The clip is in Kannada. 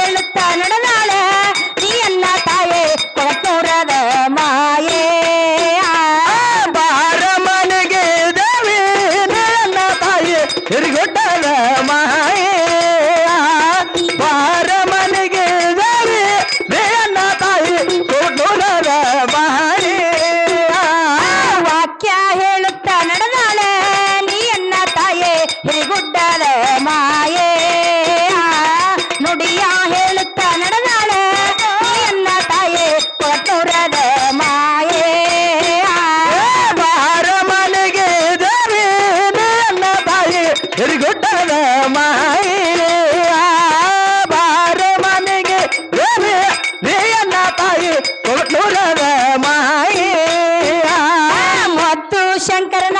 எழுத்தா நடனாலே ಕೊಟ್ಟೂರದ ಮಾಯ. ಮತ್ತು ಶಂಕರನ